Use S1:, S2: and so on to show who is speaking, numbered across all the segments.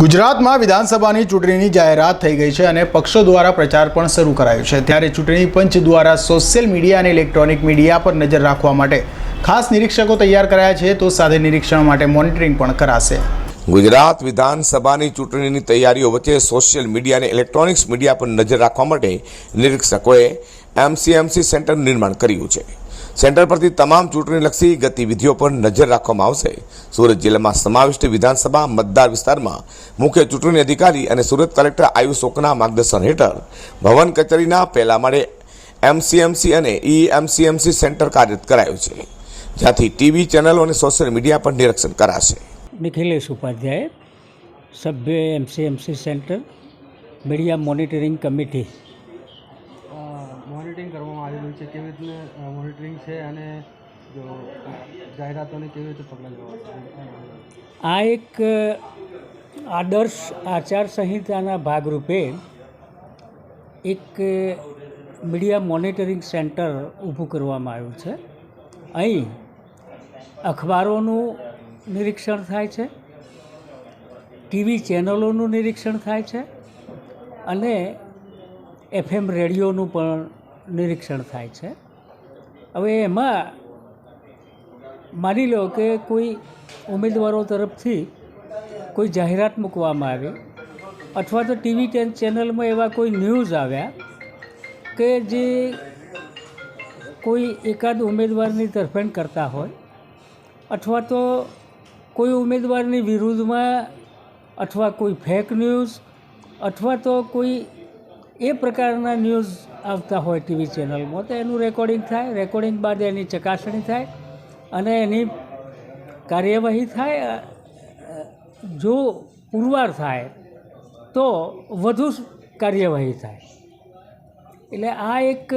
S1: ગુજરાતમાં વિધાનસભાની ચૂંટણીની જાહેરાત થઈ ગઈ છે અને પક્ષો દ્વારા પ્રચાર પણ શરૂ કરાયો છે. ત્યારે ચૂંટણી પંચ દ્વારા સોશિયલ મીડિયા અને ઇલેક્ટ્રોનિક મીડિયા પર નજર રાખવા માટે ખાસ નિરીક્ષકો તૈયાર કરાયા છે. તો સાથે નિરીક્ષણ માટે મોનિટરિંગ પણ કરાશે.
S2: ગુજરાત વિધાનસભાની ચૂંટણીની તૈયારીઓ વચ્ચે સોશિયલ મીડિયા અને ઇલેક્ટ્રોનિક્સ મીડિયા પર નજર રાખવા માટે નિરીક્ષકોએ એમસીએમસી સેન્ટરનું નિર્માણ કર્યું છે. સેન્ટર પરથી તમામ ચૂંટણીલક્ષી ગતિવિધિઓ પર નજર રાખવામાં આવશે. સુરત જિલ્લામાં સમાવિષ્ટ વિધાનસભા મતદાર વિસ્તારમાં મુખ્ય ચૂંટણી અધિકારી અને સુરત કલેક્ટર આયુષ ઓકના માર્ગદર્શન હેઠળ ભવન કચેરીના પહેલા માળે એમસીએમસી અને ઈએમસીએમસી સેન્ટર કાર્યરત કરાયું છે, જ્યાંથી ટીવી ચેનલો અને સોશિયલ મીડિયા પર નિરીક્ષણ કરાશે.
S3: નિખિલેશ ઉપાધ્યાય, સભ્ય MCMC centre, media monitoring committee.
S4: Monitoring કરવામાં આવેલું છે, કેવી રીતને મોનિટરિંગ છે અને જો જાહેરાતોને કેવી રીતે પગલાં લેવા
S3: આ એક આદર્શ આચાર સંહિતાના ભાગરૂપે એક મીડિયા મોનિટરિંગ સેન્ટર ઊભું કરવામાં આવ્યું છે. અહીં અખબારોનું નિરીક્ષણ થાય છે, ટીવી ચેનલોનું નિરીક્ષણ થાય છે અને એફએમ રેડિયોનું પણ નિરીક્ષણ થાય છે. હવે એમાં માની લો કે કોઈ ઉમેદવારો તરફથી કોઈ જાહેરાત મૂકવામાં આવી અથવા તો ટીવી ચેનલમાં એવા કોઈ ન્યૂઝ આવ્યા કે જે કોઈ એકાદ ઉમેદવારની તરફેણ કરતા હોય અથવા તો કોઈ ઉમેદવારની વિરુદ્ધમાં અથવા કોઈ ફેક ન્યૂઝ અથવા તો કોઈ એ પ્રકારના ન્યૂઝ આવતા હોય ટીવી ચેનલમાં, તો એનું રેકોર્ડિંગ થાય. રેકોર્ડિંગ બાદ એની ચકાસણી થાય અને એની કાર્યવાહી થાય. જો પુરવાર થાય, તો વધુ કાર્યવાહી થાય. એટલે આ એક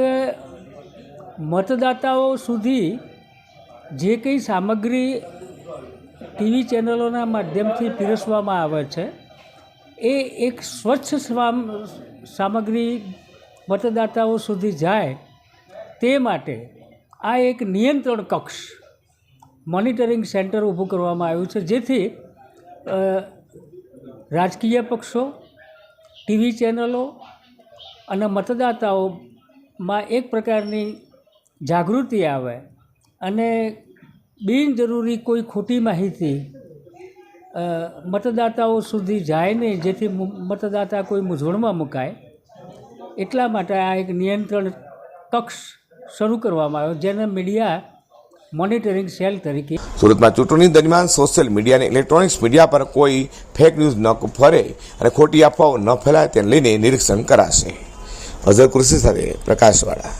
S3: મતદાતાઓ સુધી જે કંઈ સામગ્રી ટીવી ચેનલોના માધ્યમથી પીરસવામાં આવે છે એ એક સ્વચ્છ સામગ્રી મતદાતાઓ સુધી જાય તે માટે આ એક નિયંત્રણ કક્ષ મોનિટરિંગ સેન્ટર ઊભું કરવામાં આવ્યું છે. જેથી રાજકીય પક્ષો, ટીવી ચેનલો અને મતદાતાઓમાં એક પ્રકારની જાગૃતિ આવે અને બિનજરૂરી કોઈ ખોટી માહિતી મતદાતાઓ સુધી જાય નહીં જેથી મતદાતા કોઈ મૂંઝવણમાં મુકાય, એટલા માટે આ એક નિયંત્રણ કક્ષ શરૂ કરવામાં આવ્યો, જેને મીડિયા મોનિટરિંગ સેલ તરીકે
S2: સુરતમાં ચૂંટણી દરમિયાન સોશિયલ મીડિયા અને ઇલેક્ટ્રોનિક્સ મીડિયા પર કોઈ ફેક ન્યૂઝ ન ફરે અને ખોટી અફવાઓ ન ફેલાય તેને લઈને નિરીક્ષણ કરાશે. અઝર કૃષિ સાથે પ્રકાશવાળા.